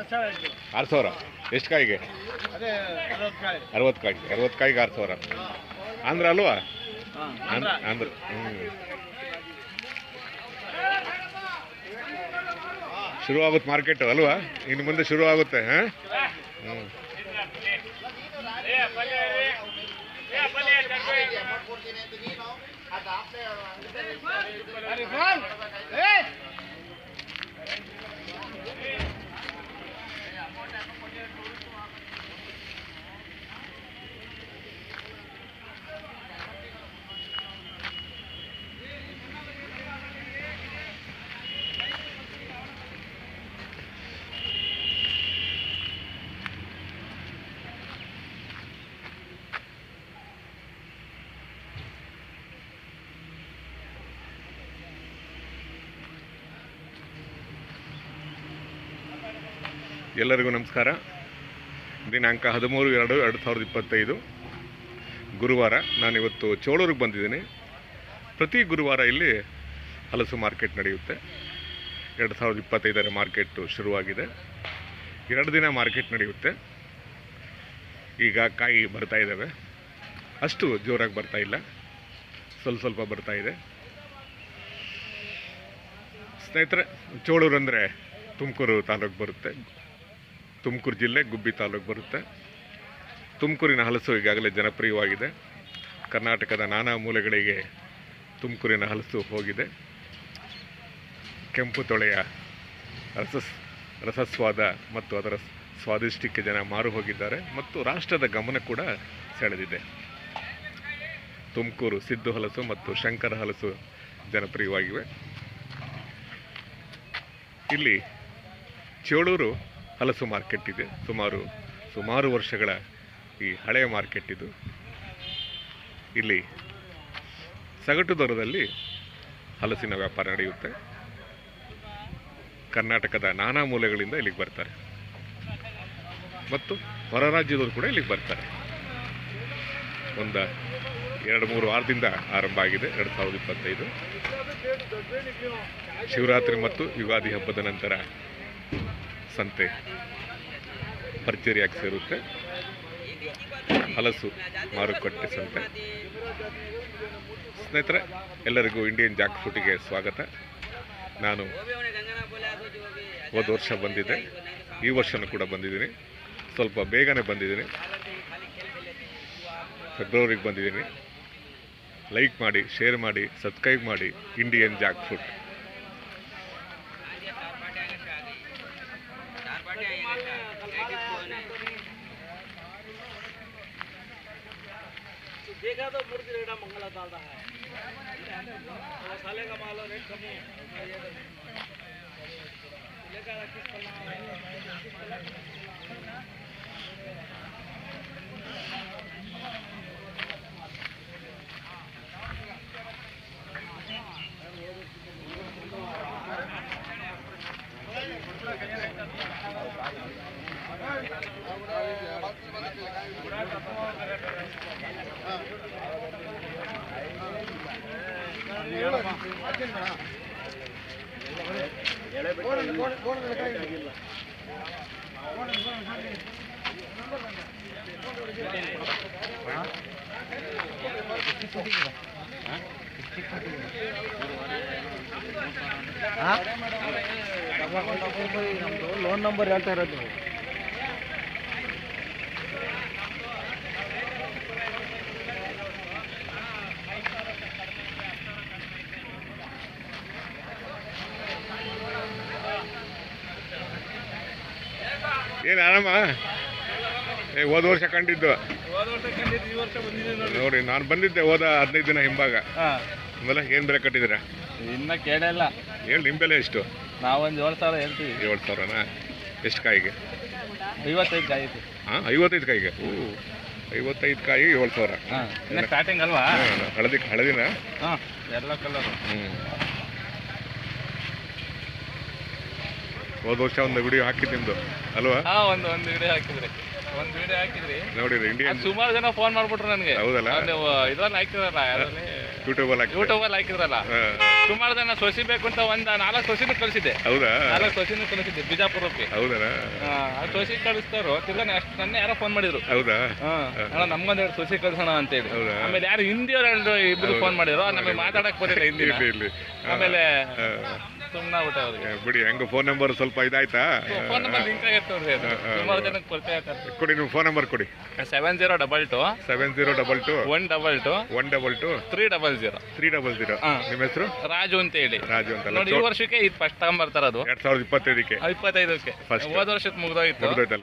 ಆರು ಸಾವಿರ ಎಷ್ಟು ಕಾಯಿಗೆ? ಅರವತ್ತು ಕಾಯಿ. ಅರವತ್ತು ಕಾಯಿ ಕಾಯಿಗೆ ಆರು ಸಾವಿರ. ಆಂಧ್ರ ಅಲ್ವಾ? ಆಂಧ್ರ. ಹ್ಞೂ ಶುರು ಆಗುತ್ತೆ ಮಾರ್ಕೆಟ್ ಅಲ್ವಾ? ಇನ್ನು ಮುಂದೆ ಶುರು ಆಗುತ್ತೆ ಹಾಂ? ಹ್ಞೂ ಎಲ್ಲರಿಗೂ ನಮಸ್ಕಾರ. ದಿನಾಂಕ ಹದಿಮೂರು ಎರಡು ಎರಡು ಸಾವಿರದ ಇಪ್ಪತ್ತೈದು. ಗುರುವಾರ ನಾನಿವತ್ತು ಚೋಳೂರಿಗೆ ಬಂದಿದ್ದೀನಿ. ಪ್ರತಿ ಗುರುವಾರ ಇಲ್ಲಿ ಹಲಸು ಮಾರ್ಕೆಟ್ ನಡೆಯುತ್ತೆ. ಎರಡು ಸಾವಿರದ ಇಪ್ಪತ್ತೈದರ ಮಾರ್ಕೆಟು ಶುರುವಾಗಿದೆ. ಎರಡು ದಿನ ಮಾರ್ಕೆಟ್ ನಡೆಯುತ್ತೆ. ಈಗ ಕಾಯಿ ಬರ್ತಾ ಇದ್ದಾವೆ. ಅಷ್ಟು ಜೋರಾಗಿ ಬರ್ತಾ ಇಲ್ಲ. ಸ್ವಲ್ಪ ಸ್ವಲ್ಪ ಬರ್ತಾ ಇದೆ. ಸ್ನೇಹಿತರೆ, ಚೋಳೂರು ಅಂದರೆ ತುಮಕೂರು ತಾಲೂಕು ಬರುತ್ತೆ. ತುಮಕೂರು ಜಿಲ್ಲೆ ಗುಬ್ಬಿ ತಾಲೂಕು ಬರುತ್ತೆ. ತುಮಕೂರಿನ ಹಲಸು ಈಗಾಗಲೇ ಜನಪ್ರಿಯವಾಗಿದೆ. ಕರ್ನಾಟಕದ ನಾನಾ ಮೂಲೆಗಳಿಗೆ ತುಮಕೂರಿನ ಹಲಸು ಹೋಗಿದೆ. ಕೆಂಪು ತೊಳೆಯ ರಸಸ್ ರಸಸ್ವಾದ ಮತ್ತು ಅದರ ಸ್ವಾದಿಷ್ಟಕ್ಕೆ ಜನ ಮಾರು ಹೋಗಿದ್ದಾರೆ ಮತ್ತು ರಾಷ್ಟ್ರದ ಗಮನ ಕೂಡ ಸೆಳೆದಿದೆ. ತುಮಕೂರು ಸಿದ್ದು ಹಲಸು ಮತ್ತು ಶಂಕರ ಹಲಸು ಜನಪ್ರಿಯವಾಗಿವೆ. ಇಲ್ಲಿ ಚೇಳೂರು ಹಲಸು ಮಾರ್ಕೆಟ್ ಇದೆ. ಸುಮಾರು ಸುಮಾರು ವರ್ಷಗಳ ಈ ಹಳೆಯ ಮಾರ್ಕೆಟ್ ಇದು. ಇಲ್ಲಿ ಸಗಟು ದರದಲ್ಲಿ ಹಲಸಿನ ವ್ಯಾಪಾರ ನಡೆಯುತ್ತೆ. ಕರ್ನಾಟಕದ ನಾನಾ ಮೂಲೆಗಳಿಂದ ಇಲ್ಲಿಗೆ ಬರ್ತಾರೆ. ಮತ್ತು ಹೊರ ರಾಜ್ಯದವರು ಕೂಡ ಇಲ್ಲಿಗೆ ಬರ್ತಾರೆ. ಒಂದು ಎರಡು ಮೂರು ವಾರದಿಂದ ಆರಂಭ ಆಗಿದೆ, ಎರಡು ಸಾವಿರದ ಇಪ್ಪತ್ತೈದು. ಶಿವರಾತ್ರಿ ಮತ್ತು ಯುಗಾದಿ ಹಬ್ಬದ ನಂತರ ಸಂತೆ ಪರ್ಚೇರಿಯಾಗಿ ಸೇರುತ್ತೆ. ಹಲಸು, ಮಾರುಕಟ್ಟೆ ಸಂತೆ. ಸ್ನೇಹಿತರೆ, ಎಲ್ಲರಿಗೂ ಇಂಡಿಯನ್ ಜಾಕ್ ಫುಟಿಗೆ ಸ್ವಾಗತ. ನಾನು ಹೋದ ವರ್ಷ ಬಂದಿದ್ದೆ. ಈ ವರ್ಷನೂ ಕೂಡ ಬಂದಿದ್ದೀನಿ. ಸ್ವಲ್ಪ ಬೇಗನೆ ಬಂದಿದ್ದೀನಿ. ಫೆಬ್ರವರಿಗೆ ಬಂದಿದ್ದೀನಿ. ಲೈಕ್ ಮಾಡಿ ಶೇರ್ ಮಾಡಿ ಸಬ್ಸ್ಕ್ರೈಬ್ ಮಾಡಿ ಇಂಡಿಯನ್ ಜಾಕ್ ಫುಡ್ देखा तो मूर्ति रेडा मंगला ಬೇಕಾದ साले का माल रेट कम ಮಾಲ ರೇಟ್ किस ಲೆಕ್ಕ ನಮ್ದು ಲೋನ್ ನಂಬರ್ ಹೇಳ್ತಾ ಇರೋದು ನೀವು ಏನು ಆರಾಮ? ಏ ಹೋದ ವರ್ಷ ಕಂಡಿದ್ದು. ನೋಡಿ ನಾನು ಬಂದಿದ್ದೆ ಹೋದ ಹದಿನೈದು ದಿನ ಹಿಂಭಾಗ. ಆಮೇಲೆ ಏನು ಬೆಲೆ ಕಟ್ಟಿದ್ದೀರಾ? ಇನ್ನ ಕೇಳಲ್ಲ ಹೇಳಿ ನಿಮ್ಮ ಬೆಲೆ ಎಷ್ಟು? ನಾವೊಂದು ಏಳು ಸಾವಿರ ಹೇಳ್ತೀವಿ. ಏಳು ಸಾವಿರನಾ? ಎಷ್ಟು ಕಾಯಿಗೆ? ಐವತ್ತೈದು ಕಾಯಿ ಹಾಂ ಐವತ್ತೈದು ಕಾಯಿಗೆ? ಓ ಐವತ್ತೈದು ಕಾಯಿ ಏಳು ಸಾವಿರ. ಸ್ಟಾರ್ಟಿಂಗ್ ಅಲ್ವಾ? ಹಳದಿ ಹಳದಿನ? ಹಾಂ ಎಲ್ಲ ಕಲರ್ ಹ್ಞೂ ಹೋದ ವರ್ಷ ಒಂದು ವಿಡಿಯೋ ಹಾಕಿದ್ದು ನಿಮ್ದು ಅಲ್ವಾ? ಹಾಂ ಒಂದು ಒಂದು ವಿಡಿಯೋ ಹಾಕಿದ್ರಿ. ಒಂದು ವಿಡಿಯೋ ಹಾಕಿದ್ರಿ. ನೋಡಿರಿ ಇಂಡಿಯನ್ ಸುಮಾರು ಜನ ಫೋನ್ ಮಾಡ್ಬಿಟ್ರು ನನಗೆ. ಹೌದಲ್ಲ? ನೀವು ಇದ್ರಲ್ಲಿ ಹಾಕಿದ್ರಲ್ಲ ಯೂಟ್ಯೂಬಲ್ಲಿ ಯೂಟ್ಯೂಬಲ್ಲಿ ಹಾಕಿದ್ರಲ್ಲ. ಸುಮಾರು ಜನ ಸೊಸಿ ಬೇಕು ಅಂತ ಒಂದು ನಾಲ್ಕು ಸೊಸಿನೂ ಕಳಿಸಿದ್ದೆ. ಹೌದಾ? ನಾಲ್ಕು ಸೊಸಿನೂ ಕಳಿಸಿದ್ದೆ ಬಿಜಾಪುರಕ್ಕೆ. ಹೌದಾ? ಸೊಸಿ ಕಳಿಸ್ತಾರೋ ತಿರ್ಗಾ ಅಷ್ಟು ನನ್ನ ಯಾರೋ ಫೋನ್ ಮಾಡಿದ್ರು. ಹೌದಾ? ಅಣ್ಣ ನಮ್ಗೊಂದು ಎರಡು ಸೊಸಿ ಕಳ್ಸೋಣ ಅಂತ ಹೇಳಿ ಆಮೇಲೆ ಯಾರು ಹಿಂದಿಯವ್ರು ಎರಡು ಇಬ್ರು ಫೋನ್ ಮಾಡಿದ್ರು ನಮಗೆ ಮಾತಾಡಕ್ ಬರಲಿಲ್ಲ ಹಿಂದಿ ಆಮೇಲೆ ಅವ್ರಿಗೆ. ಬಿಡಿ ಹೆಂಗ ಫೋನ್ ನಂಬರ್ ಸ್ವಲ್ಪ ಇದಾಯ್ತಾ? ಫೋನ್ ನಂಬರ್ ಲಿಂಕ್ ಆಗೈತೆ ಸುಮಾರು ಜನಕ್ಕೆ ಪರಿಚಯ ಆಗ್ತಾರೆ ಕೊಡಿ ನಿಮ್ಮ ಫೋನ್ ನಂಬರ್ ಕೊಡಿ. Seven zero double two seven zero double two one double two one double two three double zero three double zero. ನಿಮ್ಮ ಹೆಸರು? ರಾಜು ಅಂತ ಹೇಳಿ. ರಾಜು ಅಂತ ನೋಡಿ ಈ ವರ್ಷಕ್ಕೆ ಇದು ಫಸ್ಟ್ ತಗೊಂಬರ್ತಾರದು. ಎರಡ್ ಸಾವಿರದ ಇಪ್ಪತ್ತೈದಕ್ಕೆ. ಇಪ್ಪತ್ತೈದಕ್ಕೆ. First. ಹೋದ ವರ್ಷಕ್ಕೆ ಮುಗ್ದೋಗಿತ್ತು ಮುಗ್ದೋಯ್ತಲ್ಲ.